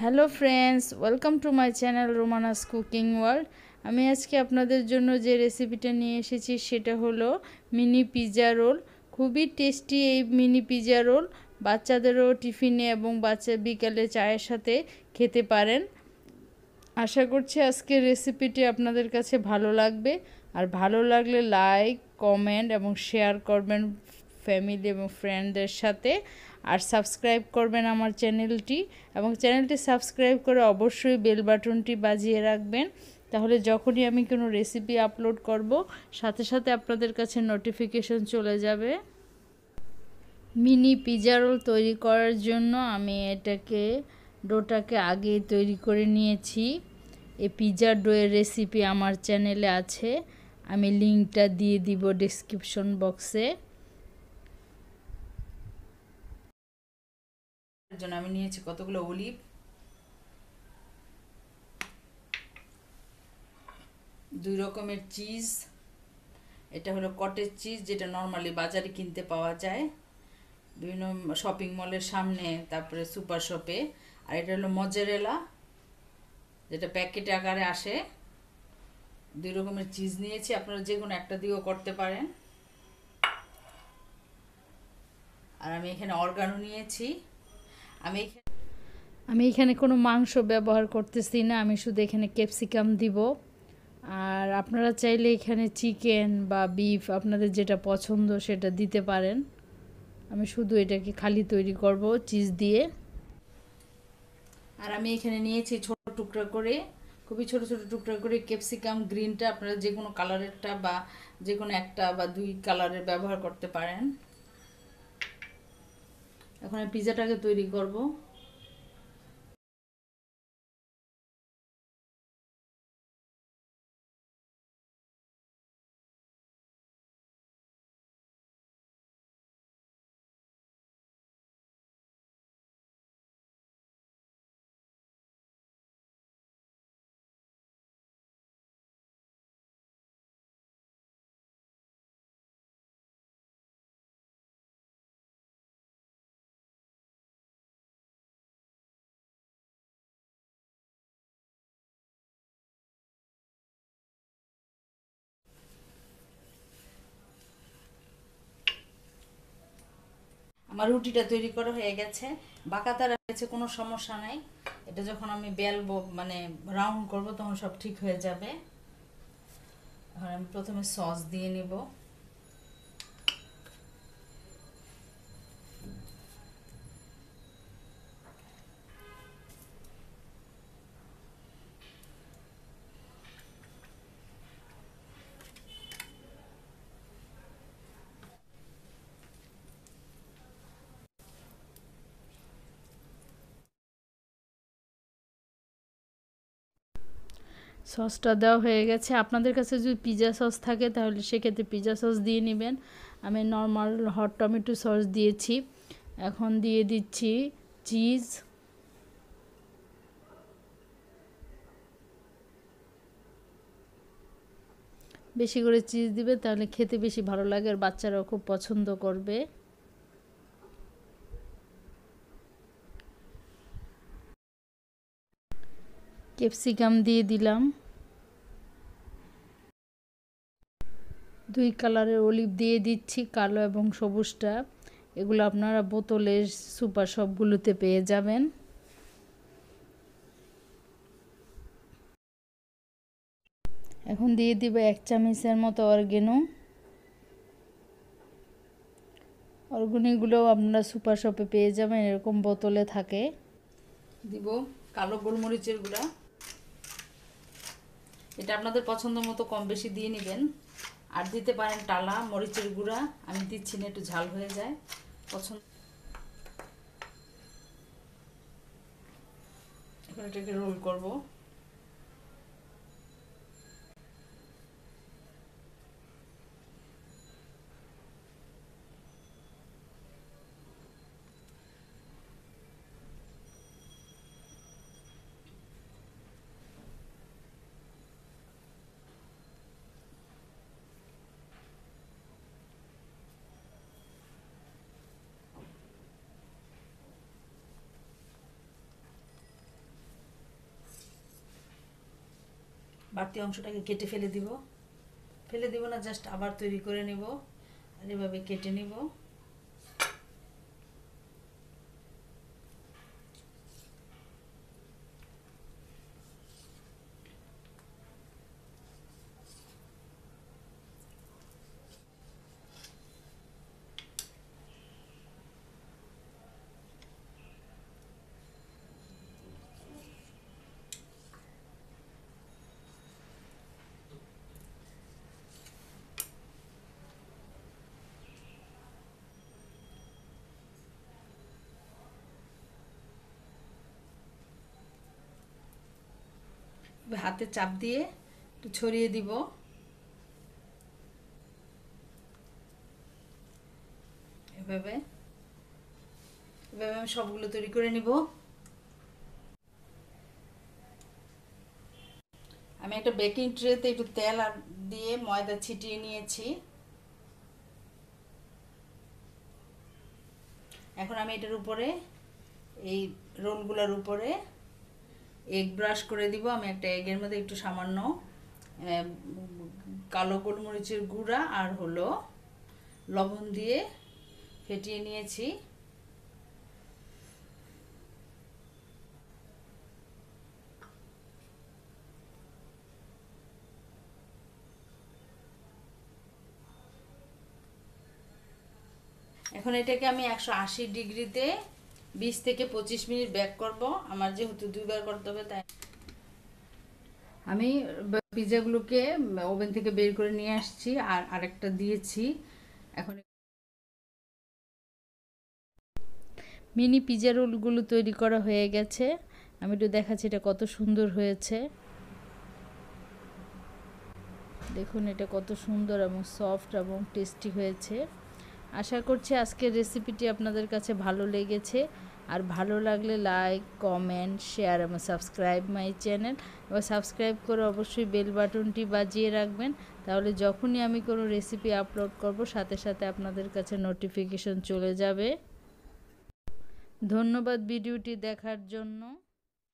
Hello friends, welcome to my channel Romana's cooking world. আমি আজকে আপনাদের জন্য যে রেসিপিটা নিয়ে এসেছি সেটা হলো মিনি পিজা রোল। খুবই টেস্টি এই মিনি পিজা রোল। বাচ্চাদেরও টিফিনে এবং বাচ্চা বিকালে চায়ের সাথে খেতে পারেন। আশা করছি আজকের রেসিপিটি আপনাদের কাছে ভালো লাগবে। আর ভালো লাগলে লাইক, কমেন্ট এবং শেয়ার করবেন ফ্যামিলি এবং ফ্রেন্ডদের সাথে। আর সাবস্ক্রাইব করবেন আমার চ্যানেলটি এবং চ্যানেলটি সাবস্ক্রাইব করে অবশ্যই বেল বাটনটি বাজিয়ে রাখবেন। তাহলে যখনই আমি কোনো রেসিপি আপলোড করব, সাথে সাথে আপনাদের কাছে নোটিফিকেশন চলে যাবে। মিনি পিজা রোল তৈরি করার জন্য আমি এটাকে, ডোটাকে আগে তৈরি করে নিয়েছি। এই পিজা ডোয়ের রেসিপি আমার চ্যানেলে আছে। আমি লিঙ্কটা দিয়ে দিব ডিসক্রিপশন বক্সে জন্য আমি নিয়েছি কতগুলো অলিভ? দুই রকমের চিজ। এটা হলো কটেজ চিজ, যেটা নর্মালি বাজারে কিনতে পাওয়া যায়। বিভিন্ন শপিং মলের সামনে, তারপরে সুপার শপে আর এটা হলো মজারেলা যেটা প্যাকেট আকারে আসে। দুই রকমের চিজ নিয়েছি, আপনারা যে কোনো একটা দিয়েও করতে পারেন। আর আমি এখানে অর্গানো নিয়েছি। আমি আমি এখানে কোনো মাংস ব্যবহার করতেছি না আমি শুধু এখানে ক্যাপসিকাম দিব। আর আপনারা চাইলে এখানে চিকেন বা বিফ আপনাদের যেটা পছন্দ সেটা দিতে পারেন। আমি শুধু এটাকে খালি তৈরি করব চিজ দিয়ে। আর আমি এখানে নিয়েছি ছোট টুকরা করে খুবই ছোট ছোট টুকরা করে ক্যাপসিকাম গ্রিনটা আপনারা যে কোনো কালারেরটা বা যে কোনো একটা বা দুই কালারের ব্যবহার করতে পারেন। এখন আমি পিজাটাকে তৈরি করব। আমার রুটিটা তৈরি করা হয়ে গেছে। বাঁকা তারা হয়েছে কোনো সমস্যা নাই। এটা যখন আমি বেলবো মানে রাউন্ড করব, তখন সব ঠিক হয়ে যাবে। আমি প্রথমে সস দিয়ে নিব। সসটা দেওয়া হয়ে গেছে। আপনাদের কাছে যদি পিজা সস থাকে, তাহলে সেক্ষেত্রে পিজা সস দিয়ে নেবেন। আমি নর্মাল হট টমেটো সস দিয়েছি। এখন দিয়ে দিচ্ছি চিজ বেশি করে চিজ দিবে, তাহলে খেতে বেশি ভালো লাগে আর বাচ্চারাও খুব পছন্দ করবে। ক্যাপসিকাম দিয়ে দিলাম। দুই কালারের অলিভ দিয়ে দিচ্ছি, কালো এবং সবুজটা। এগুলো আপনারা বোতলের সুপার শপগুলোতে পেয়ে যাবেন। এখন দিয়ে দিব এক চামচের মতো অর্গেনো। অর্গেনিগুলোও আপনারা সুপার শপে পেয়ে যাবেন, এরকম বোতলে থাকে। দিব কালো গোলমরিচের গুঁড়া। এটা আপনাদের পছন্দ মতো কম বেশি দিয়ে নেবেন। আর দিতে পারেন টালা, মরিচের গুঁড়া। আমি দিচ্ছি না, একটু ঝাল হয়ে যায়। পছন্দ এখন এটাকে রোল করব। বাড়তি অংশটাকে কেটে ফেলে দিব। ফেলে দিব না জাস্ট আবার তৈরি করে নেব। আর এভাবে কেটে নিব। হাতে চাপ দিয়ে একটু ছড়িয়ে দিব। এভাবে এভাবে আমি সবগুলো তৈরি করে নিব। আমি একটা বেকিং ট্রেতে একটু তেল আর দিয়ে ময়দা ছিটিয়ে নিয়েছি। এখন আমি এটার উপরে, এই রোলগুলোর উপরে এগ ব্রাশ করে দিব। আমি একটা এগের মধ্যে একটু সামান্য কালো গোলমরিচের গুঁড়া আর হলো লবণ দিয়ে ফেটিয়ে নিয়েছি। এখন এটাকে আমি একশো আশি ডিগ্রিতে বিশ থেকে পঁচিশ মিনিট ব্যাক করব। আমার যেহেতু দুইবার করতে হবে, তাই। আমি পিৎজাগুলোকে ওভেন থেকে বের করে নিয়ে আসছি আর আরেকটা দিয়েছি। এখন মিনি পিজা রোলগুলো তৈরি করা হয়ে গেছে। আমি একটু দেখাচ্ছি এটা কত সুন্দর হয়েছে। দেখুন এটা কত সুন্দর এবং সফট এবং টেস্টি হয়েছে। আশা করছি আজকের রেসিপিটি আপনাদের কাছে ভালো লেগেছে। আর ভালো লাগলে লাইক কমেন্ট শেয়ার এবং সাবস্ক্রাইব মাই চ্যানেল এবার সাবস্ক্রাইব করে অবশ্যই বেল বাটনটি বাজিয়ে রাখবেন। তাহলে যখনই আমি কোনো রেসিপি আপলোড করব, সাথে সাথে আপনাদের কাছে নোটিফিকেশন চলে যাবে। ধন্যবাদ ভিডিওটি দেখার জন্য।